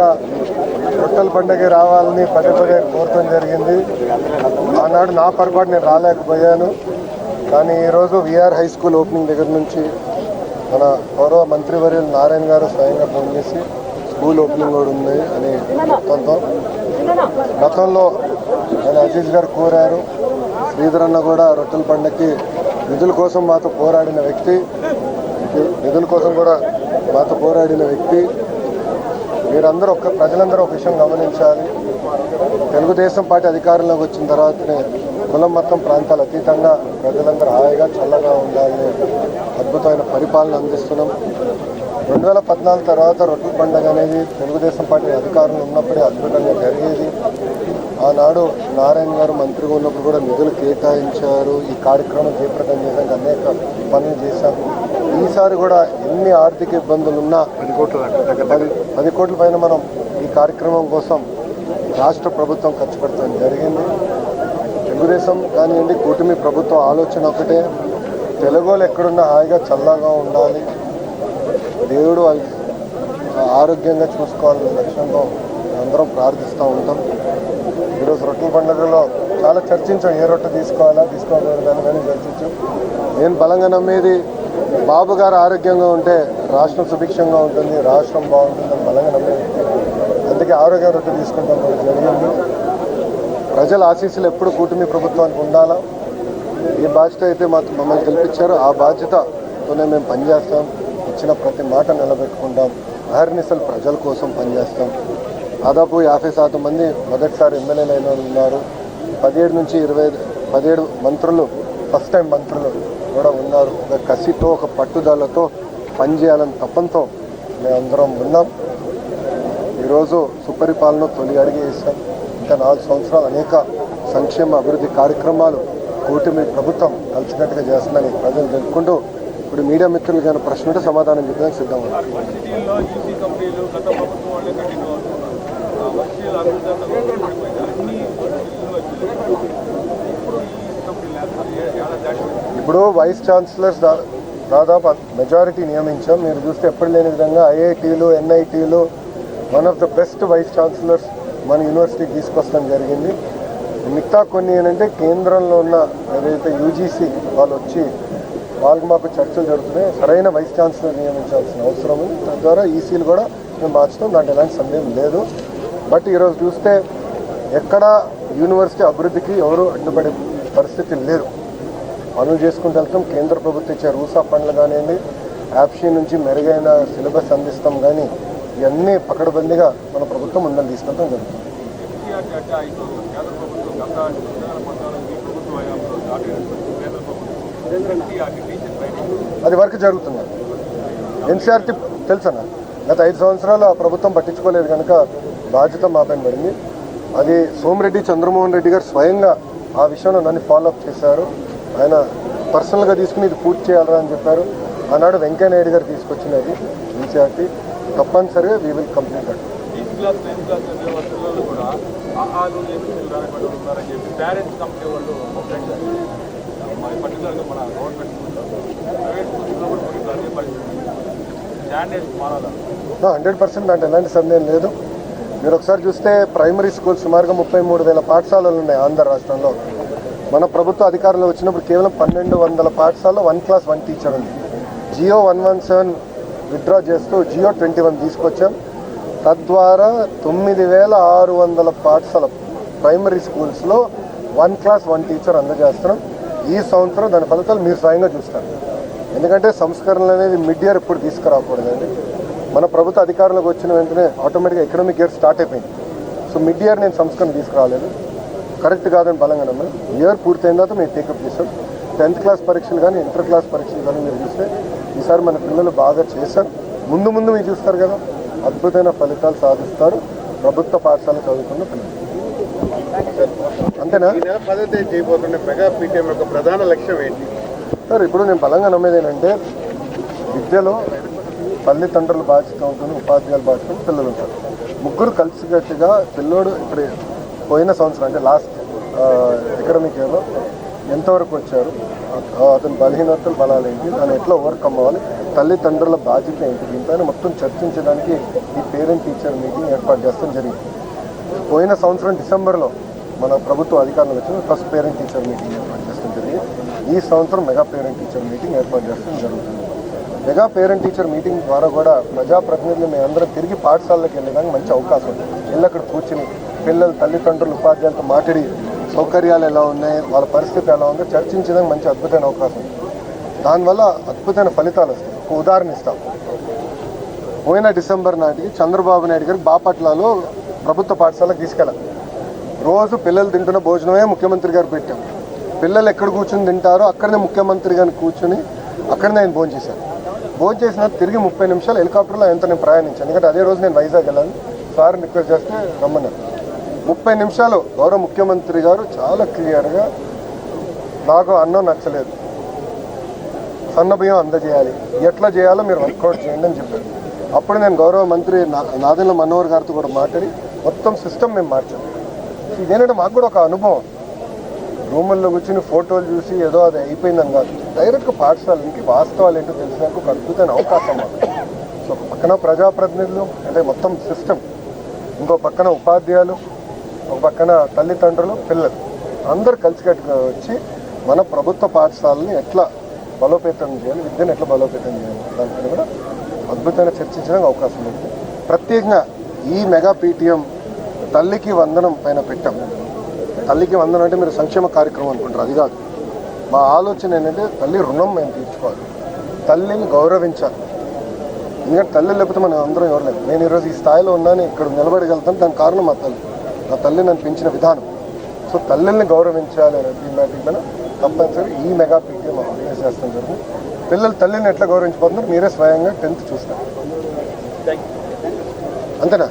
రొట్టెల పండుగ రావాలని పదే పదే కోరటం జరిగింది. ఆనాడు నా పొరపాటు నేను రాలేకపోయాను. కానీ ఈరోజు విఆర్ హై స్కూల్ ఓపెనింగ్ దగ్గర నుంచి మన గౌరవ మంత్రివర్యులు నారాయణ గారు స్వయంగా ఫోన్ చేసి స్కూల్ ఓపెనింగ్ కూడా ఉంది అని మొత్తంతో గతంలో ఆయన అజీజ్ గారు కోరారు. శ్రీధరన్న కూడా రొట్టెల పండుగకి నిధుల కోసం మాతో పోరాడిన వ్యక్తి. నిధుల కోసం కూడా మాతో పోరాడిన వ్యక్తి. మీరందరూ ఒక ప్రజలందరూ ఒక విషయం గమనించాలి. తెలుగుదేశం పార్టీ అధికారంలోకి వచ్చిన తర్వాతనే కులం మొత్తం ప్రాంతాలు అతీతంగా ప్రజలందరూ హాయిగా చల్లగా ఉండాలని అద్భుతమైన పరిపాలన అందిస్తున్నాం. రెండు వేల పద్నాలుగు తర్వాత రొట్టెల పండుగ అనేది తెలుగుదేశం పార్టీ అధికారంలో ఉన్నప్పుడే అద్భుతంగా జరిగేది. ఆనాడు నారాయణ గారు మంత్రిగా ఉన్నప్పుడు కూడా నిధులు కేటాయించారు. ఈ కార్యక్రమం చేపట్టడం చేయడానికి అనేక పనులు చేశాం. ఈసారి కూడా ఎన్ని ఆర్థిక ఇబ్బందులు ఉన్నా పది కోట్ల పది పది కోట్ల పైన మనం ఈ కార్యక్రమం కోసం రాష్ట్ర ప్రభుత్వం ఖర్చు పెడతాం జరిగింది. తెలుగుదేశం కానివ్వండి కూటమి ప్రభుత్వం ఆలోచన ఒకటే. తెలుగు వాళ్ళు ఎక్కడున్నా హాయిగా చల్లగా ఉండాలి. దేవుడు వాళ్ళ ఆరోగ్యంగా చూసుకోవాలనే లక్ష్యంతో అందరం ప్రార్థిస్తూ ఉంటాం. ఈరోజు రొట్టెల పండుగలో చాలా చర్చించాం ఏ రొట్టె తీసుకోవాలా తీసుకోకూడదు అని కానీ చర్చించాం. నేను బలంగా నమ్మేది బాబు గారు ఆరోగ్యంగా ఉంటే రాష్ట్రం సుభిక్షంగా ఉంటుంది రాష్ట్రం బాగుంటుందని బలంగా నమ్మే అందుకే ఆరోగ్య రొట్టె తీసుకుంటాం కూడా జరిగింది. ప్రజల ఆశీస్సులు ఎప్పుడు కూటమి ప్రభుత్వానికి ఉండాలా? ఈ బాధ్యత అయితే మాకు మమ్మల్ని గెలిపించారు. ఆ బాధ్యతతోనే మేము పనిచేస్తాం. ఇచ్చిన ప్రతి మాట నిలబెట్టుకుంటాం. అహర్నిశలు ప్రజల కోసం పనిచేస్తాం. దాదాపు యాభై శాతం మంది మొదటిసారి ఎమ్మెల్యేలు అయిన ఉన్నారు. పదిహేడు నుంచి ఇరవై ఐదు పదిహేడు మంత్రులు ఫస్ట్ టైం మంత్రులు. కూడా ఉన్నారు. ఒక కసితో ఒక పట్టుదలతో పనిచేయాలని తప్పంతో మేమందరం ఉన్నాం. ఈరోజు సుపరిపాలన తొలి అడిగి వేసాం ఇంకా నాలుగు సంవత్సరాలు అనేక సంక్షేమ అభివృద్ధి కార్యక్రమాలు కూటమి ప్రభుత్వం కలిసినట్టుగా చేస్తుందని ప్రజలు తెలుపుకుంటూ ఇప్పుడు మీడియా మిత్రులు కానీ ప్రశ్న ఉంటే సమాధానం చెప్పడానికి సిద్ధంగా ఉన్నాం ఇప్పుడు వైస్ ఛాన్సలర్స్ దా దాదాపు మెజారిటీ నియమించాం. మీరు చూస్తే ఎప్పుడు లేని విధంగా ఐఐటీలు ఎన్ఐటీలు one of the best vice chancellors మన యూనివర్సిటీకి తీసుకొస్తాం జరిగింది. మిగతా కొన్ని ఏంటంటే కేంద్రంలో ఉన్న ఏదైతే యూజీసీ వాళ్ళు వచ్చి వాళ్ళకి మాకు చర్చలు జరుగుతున్నాయి. సరైన వైస్ ఛాన్సలర్ నియమించాల్సిన అవసరం ఉంది. తద్వారా ఈసీలు కూడా మేము మార్చుతాం దాంట్లో ఎలాంటి సందేహం లేదు. బట్ ఈరోజు చూస్తే ఎక్కడ యూనివర్సిటీ అభివృద్ధికి ఎవరు అడ్డుపడే పరిస్థితి లేదు. పనులు చేసుకుంటూ వెళ్తాం. కేంద్ర ప్రభుత్వం ఇచ్చే రూసా ఫండ్లు కానివ్వండి యాప్షీ నుంచి మెరుగైన సిలబస్ అందిస్తాం కానీ ఇవన్నీ పకడ్బందీగా మన ప్రభుత్వం ముందలు తీసుకెళ్తాం జరుగుతుంది. అది వర్క్ జరుగుతుంది. ఎన్సీఆర్టీ తెలుసన్నా గత ఐదు సంవత్సరాలు ఆ ప్రభుత్వం పట్టించుకోలేదు కనుక బాధ్యత మా పైన పడింది. అది సోమిరెడ్డి చంద్రమోహన్ రెడ్డి గారు స్వయంగా ఆ విషయంలో నన్ను ఫాలో అప్ చేశారు. ఆయన పర్సనల్గా తీసుకుని ఇది పూర్తి చేయాలని అని చెప్పారు. ఆనాడు వెంకయ్య నాయుడు గారు తీసుకొచ్చినది ఎన్సీఆర్టీ తప్పనిసరిగా we will complete at hundred percent దాంట్లో ఎలాంటి సందేహం లేదు. మీరు ఒకసారి చూస్తే ప్రైమరీ స్కూల్ సుమారుగా ముప్పై మూడు వేల పాఠశాలలు ఉన్నాయి ఆంధ్ర రాష్ట్రంలో. మన ప్రభుత్వ అధికారంలో వచ్చినప్పుడు కేవలం పన్నెండు వందల పాఠశాలలో వన్ క్లాస్ వన్ టీచర్ ఉంది. G O one one seven withdraw చేస్తూ జియో ట్వంటీ వన్ తీసుకొచ్చాం. తద్వారా తొమ్మిది వేల ఆరు వందల పాఠశాల ప్రైమరీ స్కూల్స్లో వన్ క్లాస్ వన్ టీచర్ అందజేస్తున్నాం. ఈ సంవత్సరం దాని ఫలితాలు మీరు స్వయంగా చూస్తారు. ఎందుకంటే సంస్కరణలు అనేది మిడ్ ఇయర్ ఇప్పుడు తీసుకురాకూడదండి. మన ప్రభుత్వ అధికారంలోకి వచ్చిన వెంటనే ఆటోమేటిక్గా ఎకనామిక్ ఇయర్ స్టార్ట్ అయిపోయింది. సో మిడ్ ఇయర్ నేను సంస్కరణ తీసుకురాలేదు. కరెక్ట్ కాదని బలంగా నమ్మను ఇయర్ పూర్తయిన తర్వాత మేము టేకప్ చేస్తాం. టెన్త్ క్లాస్ పరీక్షలు కానీ ఇంటర్ క్లాస్ పరీక్షలు కానీ మీరు చూస్తే ఈసారి మన పిల్లలు బాగా చేశారు. ముందు ముందు మీరు చూస్తారు కదా అద్భుతమైన ఫలితాలు సాధిస్తారు. ప్రభుత్వ పాఠశాల చదువుకున్న పిల్లలు. అంతేనా? ఈ నెల పదో తేదీ చేయబోతున్న మెగా పీటీఎం యొక్క ప్రధాన లక్ష్యం ఏంటి? సార్ ఇప్పుడు నేను బలంగా నమ్మేది ఏంటంటే విద్యలో తల్లిదండ్రుల బాధ్యత ఉంటుంది ఉపాధ్యాయుల బాధ్యత ఉంటుంది, పిల్లలు ఉంటారు. ముగ్గురు కలిసికట్టుగా పిల్లోడు ఇప్పుడు పోయిన సంవత్సరం అంటే లాస్ట్ అకాడమిక్ ఇయర్లో ఎంతవరకు వచ్చారు? అతని బలహీనతలు బలాలు ఏంటి? దాన్ని ఎట్లా ఓవర్కమ్ అవ్వాలి? తల్లిదండ్రుల బాధ్యత ఏంటి? దీనిపైన మొత్తం చర్చించడానికి ఈ పేరెంట్ టీచర్ మీటింగ్ ఏర్పాటు చేస్తాం జరిగింది. పోయిన సంవత్సరం డిసెంబర్లో మన ప్రభుత్వ అధికారులు వచ్చిన ఫస్ట్ పేరెంట్ టీచర్ మీటింగ్ ఏర్పాటు చేస్తాం జరిగింది. ఈ సంవత్సరం మెగా పేరెంట్ టీచర్ మీటింగ్ ఏర్పాటు చేస్తాం జరుగుతుంది. మెగా పేరెంట్ టీచర్ మీటింగ్ ద్వారా కూడా ప్రజాప్రతినిధులు మేము అందరం తిరిగి పాఠశాలలకు వెళ్ళడానికి మంచి అవకాశం ఉంది. వెళ్ళి అక్కడ కూర్చుని పిల్లలు తల్లిదండ్రులు ఉపాధ్యాయులతో మాట్లాడి సౌకర్యాలు ఎలా ఉన్నాయి వాళ్ళ పరిస్థితి ఎలా ఉందో చర్చించడానికి మంచి అద్భుతమైన అవకాశం ఉంది. దానివల్ల అద్భుతమైన ఫలితాలు వస్తాయి. ఒక ఉదాహరణ ఇస్తాం. పోయిన డిసెంబర్ నాటికి చంద్రబాబు నాయుడు గారు బాపట్లలో ప్రభుత్వ పాఠశాలకు తీసుకెళ్ళాలి రోజు పిల్లలు తింటున్న భోజనమే ముఖ్యమంత్రి గారు పెట్టాం పిల్లలు ఎక్కడ కూర్చుని తింటారో అక్కడనే ముఖ్యమంత్రి గారిని కూర్చుని అక్కడనే ఆయన భోజనం చేశారు. భోజనం చేసిన తిరిగి ముప్పై నిమిషాలు హెలికాప్టర్లో ఎంత నేను ప్రయాణించాను. ఎందుకంటే అదే రోజు నేను వైజాగ్ వెళ్ళాను. సార్ రిక్వెస్ట్ చేస్తే రమ్మన్నారు. ముప్పై నిమిషాలు గౌరవ ముఖ్యమంత్రి గారు చాలా క్లియర్గా నాకు అన్నం నచ్చలేదు. సన్న అందజేయాలి. ఎట్లా చేయాలో మీరు వర్కౌట్ చేయండి అని చెప్పారు. అప్పుడు నేను గౌరవ మంత్రి నా- నాదెండ్ల మనోహర్ గారితో కూడా మాట్లాడి మొత్తం సిస్టమ్ మేము మార్చాము ఇదేంటంటే మాకు కూడా ఒక అనుభవం. రూముల్లో కూర్చుని ఫోటోలు చూసి ఏదో అది అయిపోయిందని కాదు. డైరెక్ట్గా పాఠశాలకి వాస్తవాలు ఏంటో తెలిసినాక ఒక అద్భుతమైన అవకాశం సో ఒక పక్కన ప్రజాప్రతినిధులు అంటే మొత్తం సిస్టమ్ ఇంకో పక్కన ఉపాధ్యాయులు ఒక పక్కన తల్లిదండ్రులు పిల్లలు. అందరు కలిసికట్టుగా వచ్చి మన ప్రభుత్వ పాఠశాలని ఎట్లా బలోపేతం చేయాలి విద్యను ఎట్లా బలోపేతం చేయాలి దానిపైన కూడా అద్భుతంగా చర్చించడానికి అవకాశం ఉంది. ప్రత్యేకంగా ఈ మెగా పీటీఎం తల్లికి వందనం పైన పెట్టాం తల్లికి వందనం అంటే మీరు సంక్షేమ కార్యక్రమం అనుకుంటారు అది కాదు. మా ఆలోచన ఏంటంటే తల్లి రుణం మేము తీర్చుకోవాలి. తల్లిని గౌరవించాలి. ఎందుకంటే తల్లి లేకపోతే మనం అందరం ఎవరు లేదు నేను ఈరోజు ఈ స్థాయిలో ఉన్నాను ఇక్కడ నిలబడగలుగుతాను దానికి కారణం మా తల్లి. నా తల్లి నన్ను పెంచిన విధానం. సో తల్లిని గౌరవించాలి అనే థీమాటిక్ మీద తప్పనిసరి ఈ మెగా పీటీఎం ఆర్గనైజ్ చేస్తాం జరిగింది పిల్లలు తల్లిని ఎట్లా గౌరవించిపోతున్నారు మీరే స్వయంగా టెన్త్ చూస్తారు. అంతేనా?